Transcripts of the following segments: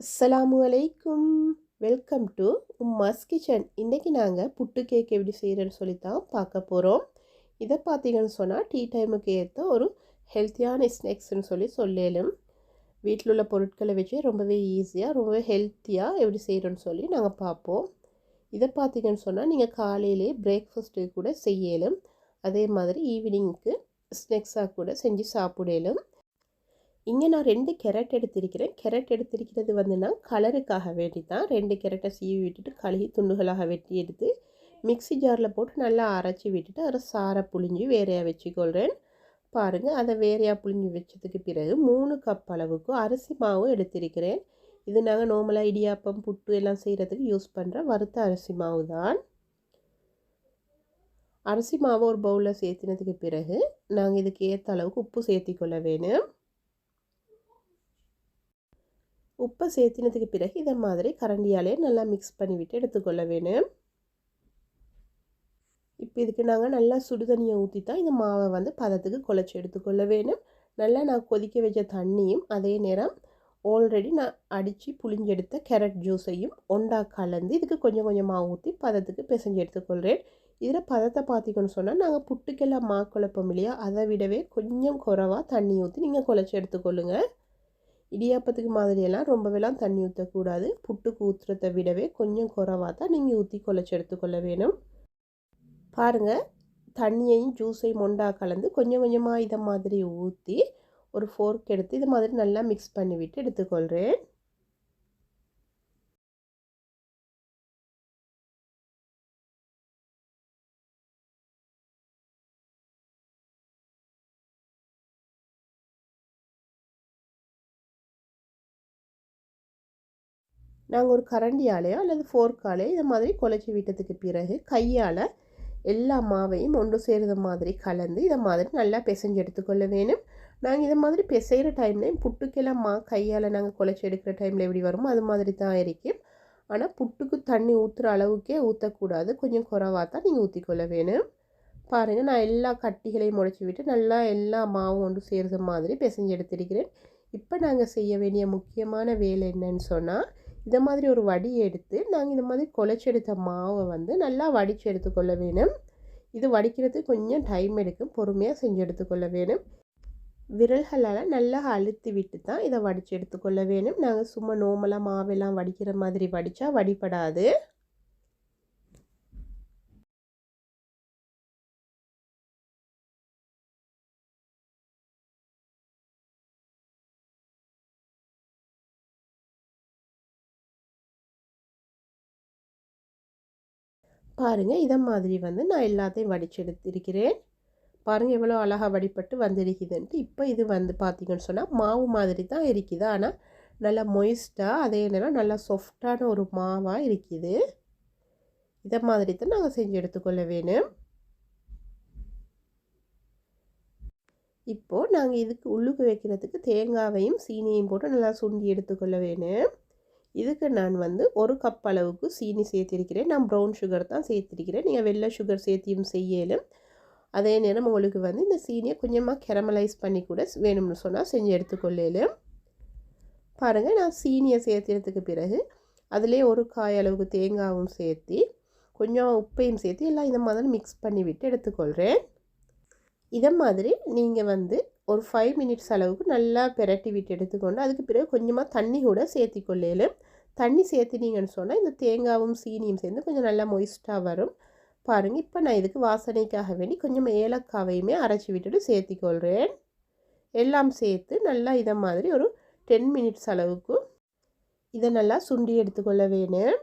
அஸ்ஸலாமு அலைக்கும். Welcome to Umma's kitchen. இன்றைக்கி நாங்கள் புட்டு கேக் எப்படி செய்கிறேன்னு சொல்லி தான் பார்க்க போகிறோம் இதை பார்த்தீங்கன்னு சொன்னால் டீ டைமுக்கு ஏற்ற ஒரு ஹெல்த்தியான ஸ்நாக்ஸ்னு சொல்லி சொல்லலும். வீட்டில் உள்ள பொருட்களை வச்சு ரொம்பவே ஈஸியாக ரொம்பவே ஹெல்த்தியாக எப்படி செய்கிறோன்னு சொல்லி நாங்கள் பார்ப்போம். இதை பார்த்தீங்கன்னு சொன்னால் நீங்கள் காலையிலே பிரேக்ஃபாஸ்ட்டு கூட செய்யலும். அதே மாதிரி ஈவினிங்க்கு ஸ்நாக்ஸாக கூட செஞ்சு சாப்பிடலும். இங்கே நான் ரெண்டு கேரட் எடுத்திருக்கிறேன். கேரட் எடுத்திருக்கிறது வந்து நான் கலருக்காக வேண்டி தான் ரெண்டு கேரட்டை சீவி விட்டுட்டு கழுகி துண்டுகளாக வெட்டி எடுத்து மிக்ஸி ஜாரில் போட்டு நல்லா அரைச்சி விட்டுட்டு அதை சாரை புழிஞ்சு வேறையாக வச்சுக்கொள்கிறேன் பாருங்கள் அதை வேறையாக புழிஞ்சு வச்சதுக்கு பிறகு மூணு கப் அளவுக்கு அரிசி மாவு எடுத்திருக்கிறேன். இது நாங்கள் நார்மலாக இடியாப்பம் புட்டு எல்லாம் செய்கிறதுக்கு யூஸ் பண்ணுற வறுத்த அரிசி மாவு தான் அரிசி மாவை ஒரு பவுலில் சேர்த்தினதுக்கு பிறகு நாங்கள் இதுக்கு ஏற்ற அளவுக்கு உப்பு சேர்த்திக்கொள்ள வேணும். உப்பை சேர்த்தினதுக்கு பிறகு இதை மாதிரி கரண்டியாலே நல்லா மிக்ஸ் பண்ணிவிட்டு எடுத்துக்கொள்ள வேணும். இப்போ இதுக்கு நாங்கள் நல்லா சுடுதண்ணியை ஊற்றி தான் இந்த மாவை வந்து பதத்துக்கு குழச்சி எடுத்துக்கொள்ள வேணும். நல்லா நான் கொதிக்க வச்ச தண்ணியும் அதே நேரம் ஆல்ரெடி நான் அடித்து புளிஞ்செடுத்த கேரட் ஜூஸையும் ஒண்டா கலந்து இதுக்கு கொஞ்சம் கொஞ்சமாக ஊற்றி பதத்துக்கு பிசைஞ்சு எடுத்துக்கொள்கிறேன் இதில் பதத்தை பார்த்திக்கணும்னு சொன்னால் நாங்கள் புட்டுக்கெல்லாம் மா குழப்பம் இல்லையா? அதை விடவே கொஞ்சம் குறவாக தண்ணி ஊற்றி நீங்கள் குழச்சி எடுத்துக்கொள்ளுங்கள் இடியாப்பத்துக்கு மாதிரியெல்லாம் ரொம்பவெல்லாம் தண்ணி ஊற்றக்கூடாது புட்டுக்கு ஊற்றுறதை விடவே கொஞ்சம் குறவாக தான் நீங்கள் ஊற்றி குழச்சி எடுத்துக்கொள்ள வேணும். பாருங்கள் தண்ணியையும் ஜூஸையும் மொண்டா கலந்து கொஞ்சம் கொஞ்சமாக இதை மாதிரி ஊற்றி ஒரு ஃபோர்க் எடுத்து இது மாதிரி நல்லா மிக்ஸ் பண்ணிவிட்டு எடுத்துக்கொள்கிறேன் நாங்கள் ஒரு கரண்டியாலேயோ அல்லது ஃபோர்க்காலேயோ இந்த மாதிரி குழச்சி விட்டதுக்கு பிறகு கையால் எல்லா மாவையும் ஒன்று சேருத மாதிரி கலந்து இதை மாதிரி நல்லா பிசைஞ்சு எடுத்துக்கொள்ள வேணும். நாங்கள் இதை மாதிரி பிசைகிற டைம்லேயும் புட்டுக்கெல்லாம் மா கையால் நாங்கள் குழச்சி எடுக்கிற டைமில் எப்படி வருமோ அது மாதிரி தான் இருக்கும். ஆனால் புட்டுக்கு தண்ணி ஊற்றுற அளவுக்கே ஊற்றக்கூடாது கொஞ்சம் குறவாக தான் நீங்கள் ஊற்றிக்கொள்ள வேணும். பாருங்கள் நான் எல்லா கட்டிகளையும் முளைச்சி விட்டு நல்லா எல்லா மாவும் ஒன்று சேர்ந்த மாதிரி பிசைஞ்சு எடுத்திருக்கிறேன். இப்போ நாங்கள் செய்ய வேண்டிய முக்கியமான வேலை என்னன்னு சொன்னால் இந்த மாதிரி ஒரு வடி எடுத்து நாங்கள் இந்த மாதிரி குழச்சி எடுத்த மாவை வந்து நல்லா வடித்து எடுத்துக்கொள்ள வேணும். இது வடிக்கிறதுக்கு கொஞ்சம் டைம் எடுக்கும். பொறுமையாக செஞ்சு எடுத்துக்கொள்ள வேணும். விரல்களால் நல்லா அழுத்தி விட்டு தான் இதை வடித்து எடுத்துக்கொள்ள வேணும். நாங்கள் சும்மா நோமலாக மாவெல்லாம் வடிக்கிற மாதிரி வடித்தா வடிப்படாது பாருங்கள் இதை மாதிரி வந்து நான் எல்லாத்தையும் வடிச்செடுத்திருக்கிறேன். பாருங்கள் எவ்வளோ அழகாக வடிப்பட்டு வந்திருக்குதுன்ட்டு. இப்போ இது வந்து பார்த்திங்கன்னு சொன்னால் மாவு மாதிரி தான் இருக்குது. ஆனால் நல்லா மொய்ஸ்டாக அதே நேரம் நல்லா சாஃப்டான ஒரு மாவாக இருக்குது. இதை மாதிரி தான் நாங்கள் செஞ்சு எடுத்துக்கொள்ள வேணும். இப்போது நாங்கள் இதுக்கு உள்ளுக்கு வைக்கிறதுக்கு தேங்காவையும் சீனியையும் போட்டு நல்லா சுண்டி எடுத்துக்கொள்ள வேணும். இதுக்கு நான் வந்து ஒரு கப் அளவுக்கு சீனி சேர்த்திருக்கிறேன். நான் ப்ரௌன் சுகர் தான் சேர்த்திருக்கிறேன். நீங்கள் வெள்ளை சுகர் சேர்த்தியும் செய்யலும். அதே நேரம் உங்களுக்கு வந்து இந்த சீனியை கொஞ்சமாக கெரமலைஸ் பண்ணி கூட வேணும்னு சொன்னால் செஞ்சு எடுத்துக்கொள்ளலும். பாருங்கள் நான் சீனியை சேர்த்துறதுக்கு பிறகு அதிலே ஒரு காய் அளவுக்கு தேங்காயும் சேர்த்து கொஞ்சம் உப்பையும் சேர்த்து எல்லாம் இந்த மாதிரி மிக்ஸ் பண்ணி விட்டு எடுத்துக்கொள்கிறேன் இதை மாதிரி நீங்கள் வந்து ஒரு ஃபைவ் மினிட்ஸ் அளவுக்கு நல்லா பெரட்டி விட்டு எடுத்துக்கொண்டு அதுக்கு பிறகு கொஞ்சமாக தண்ணி கூட சேர்த்திக்கொள்ளலும் தண்ணி சேர்த்தினீங்கன்னு சொன்னால் இந்த தேங்காவும் சீனியும் சேர்ந்து கொஞ்சம் நல்லா மொய்ஸ்டாக வரும். பாருங்கள் இப்போ நான் இதுக்கு வாசனைக்காக வேண்டி கொஞ்சம் ஏலக்காவையுமே அரைச்சி விட்டுட்டு சேர்த்திக்கொள்கிறேன் எல்லாம் சேர்த்து நல்லா இதை மாதிரி ஒரு டென் மினிட்ஸ் அளவுக்கு இதை நல்லா சுண்டி எடுத்துக்கொள்ள வேணும்.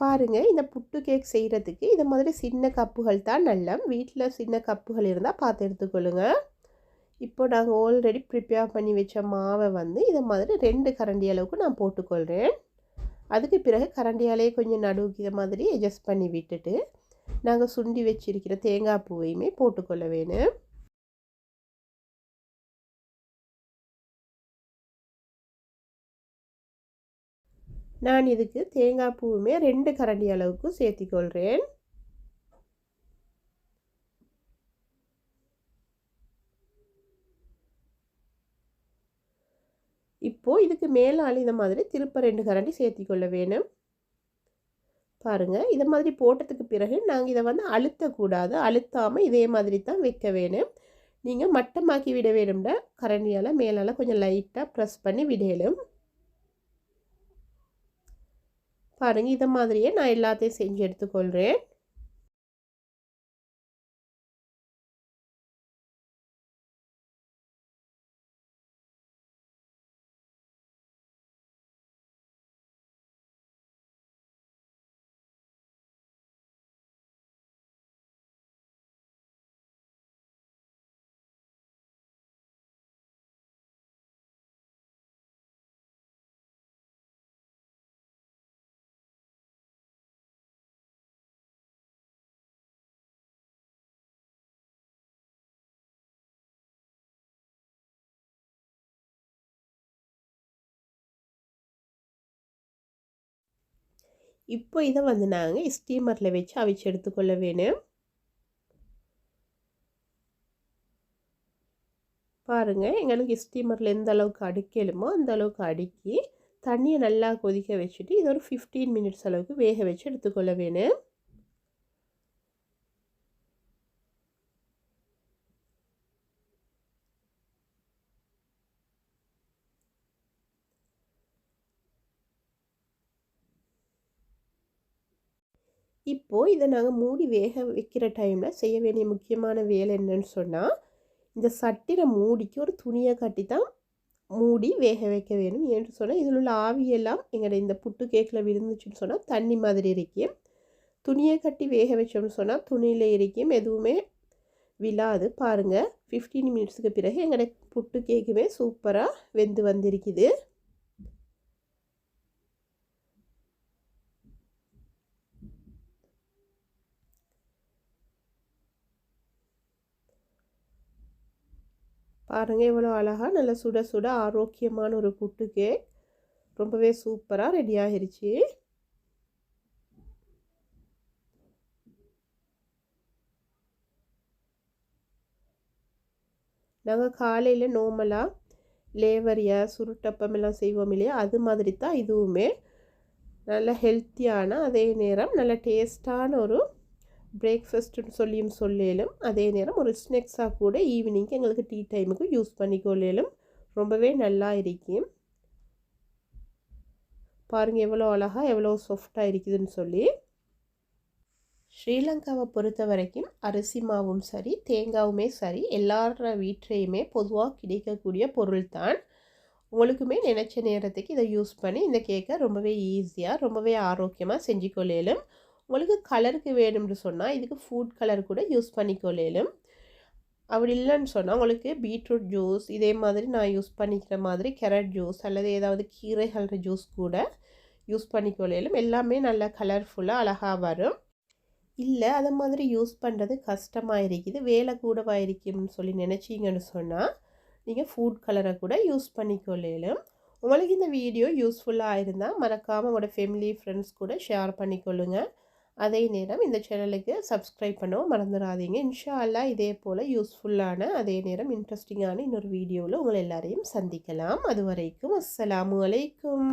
பாருங்கள் இந்த புட்டு கேக் செய்கிறதுக்கு இது மாதிரி சின்ன கப்புகள் தான் நல்ல. வீட்டில் சின்ன கப்புகள் இருந்தால் பார்த்து எடுத்துக்கொள்ளுங்க. இப்போ நாங்கள் ஆல்ரெடி ப்ரிப்பேர் பண்ணி வச்ச மாவை வந்து இதை மாதிரி ரெண்டு கரண்டி அளவுக்கு நான் போட்டுக்கொள்கிறேன் அதுக்கு பிறகு கரண்டியாலே கொஞ்சம் நடுவுக்கு இதை மாதிரி அட்ஜஸ்ட் பண்ணி விட்டுட்டு நாங்கள் சுண்டி வச்சிருக்கிற தேங்காய் பூவையுமே போட்டுக்கொள்ள வேணும். நான் இதுக்கு தேங்காய் பூவுமே ரெண்டு கரண்டி அளவுக்கு சேர்த்திக்கொள்கிறேன். இப்போது இதுக்கு மேலால் இந்த மாதிரி திருப்ப ரெண்டு கரண்டி சேர்த்திக்கொள்ள வேணும். பாருங்கள் இதை மாதிரி போட்டதுக்கு பிறகு நாங்கள் இதை வந்து அழுத்தக்கூடாது அழுத்தாமல் இதே மாதிரி தான் வைக்க வேணும். நீங்கள் மட்டமாக்கி விட வேணும்னா கரண்டியால் மேலால் கொஞ்சம் லைட்டாக ப்ரெஸ் பண்ணி விடலும் பாருங்கள் இதை மாதிரியே நான் எல்லாத்தையும் செஞ்சு எடுத்துக்கொள்கிறேன் இப்போ இதை வந்து நாங்கள் ஸ்டீமரில் வச்சு அவிச்சு எடுத்துக்கொள்ள வேணும். பாருங்கள் எங்களுக்கு ஸ்டீமரில் எந்த அளவுக்கு அடிக்கலுமோ அந்த அளவுக்கு அடுக்கி தண்ணியை நல்லா கொதிக்க வச்சுட்டு இது ஒரு ஃபிஃப்டீன் மினிட்ஸ் அளவுக்கு வேக வச்சு எடுத்துக்கொள்ள வேணும். இப்போது இதை நாங்கள் மூடி வேக வைக்கிற டைமில் செய்ய வேண்டிய முக்கியமான வேலை என்னன்னு சொன்னால் இந்த சட்டிர மூடிக்கு ஒரு துணியை கட்டி தான் மூடி வேக வைக்க வேணும் என்று சொன்னால் இதில் உள்ள ஆவியெல்லாம் எங்களோட இந்த புட்டு கேக்கில் விழுந்துச்சுன்னு சொன்னால் தண்ணி மாதிரி இருக்கும் துணியை கட்டி வேக வச்சோம்னு சொன்னால் துணியில் இருக்கும் எதுவுமே விழாது. பாருங்கள் ஃபிஃப்டீன் மினிட்ஸுக்கு பிறகு எங்களோட புட்டு கேக்குமே சூப்பராக வெந்து வந்திருக்குது. பாருங்கள் இவ்வளோ அழகாக நல்ல சுட சுட ஆரோக்கியமான ஒரு புட்டு கேக் ரொம்பவே சூப்பராக ரெடி ஆகிருச்சு நாங்கள் காலையில் நோமலாக லேவரியா சுருட்டப்பம் எல்லாம் செய்வோம் இல்லையா அது மாதிரி தான் இதுவுமே நல்ல ஹெல்த்தியான அதே நேரம் நல்ல டேஸ்டான ஒரு பிரேக்ஃபஸ்ட்டுன்னு சொல்லியும் சொல்லலும் அதே நேரம் ஒரு ஸ்நாக்ஸாக கூட ஈவினிங்க்கு எங்களுக்கு டீ டைமுக்கு யூஸ் பண்ணிக்கொள்ளலும். ரொம்பவே நல்லா இருக்கும் பாருங்கள் எவ்வளோ அழகாக எவ்வளோ சாஃப்டாக இருக்குதுன்னு சொல்லி. ஸ்ரீலங்காவை பொறுத்த வரைக்கும் அரிசி மாவும் சரி தேங்காவுமே சரி எல்லார வீட்லேயுமே பொதுவாக கிடைக்கக்கூடிய பொருள் தான் உங்களுக்குமே நினச்ச நேரத்துக்கு இதை யூஸ் பண்ணி இந்த கேக்கை ரொம்பவே ஈஸியாக ரொம்பவே ஆரோக்கியமாக செஞ்சு கொள்ளலும் உங்களுக்கு கலருக்கு வேணும்னு சொன்னால் இதுக்கு ஃபுட் கலர் கூட யூஸ் பண்ணிக்கொள்ளலும். அப்படி இல்லைன்னு சொன்னால் உங்களுக்கு பீட்ரூட் ஜூஸ் இதே மாதிரி நான் யூஸ் பண்ணிக்கிற மாதிரி கேரட் ஜூஸ் அல்லது ஏதாவது கீரைகள் ஜூஸ் கூட யூஸ் பண்ணிக்கொள்ளலும். எல்லாமே நல்லா கலர்ஃபுல்லாக அழகாக வரும். இல்லை அதை மாதிரி யூஸ் பண்ணுறது கஷ்டமாக இருக்குது. வேலை கூடவா இருக்கும்னு சொல்லி நினச்சிங்கன்னு சொன்னால் நீங்கள் ஃபுட் கலரை கூட யூஸ் பண்ணிக்கொள்ளலும். உங்களுக்கு இந்த வீடியோ யூஸ்ஃபுல்லாக இருந்தால் மறக்காமல் உங்களோட ஃபேமிலி ஃப்ரெண்ட்ஸ் கூட ஷேர் பண்ணிக்கொள்ளுங்கள் அதே நேரம் இந்த சேனலுக்கு சப்ஸ்கிரைப் பண்ணவும் மறந்துடாதீங்க இன்ஷா அல்லா இதே போல் யூஸ்ஃபுல்லான அதே நேரம் இன்ட்ரெஸ்டிங்கான இன்னொரு வீடியோவில் உங்களை எல்லாரையும் சந்திக்கலாம். அது வரைக்கும் அஸ்ஸலாமு அலைக்கும்.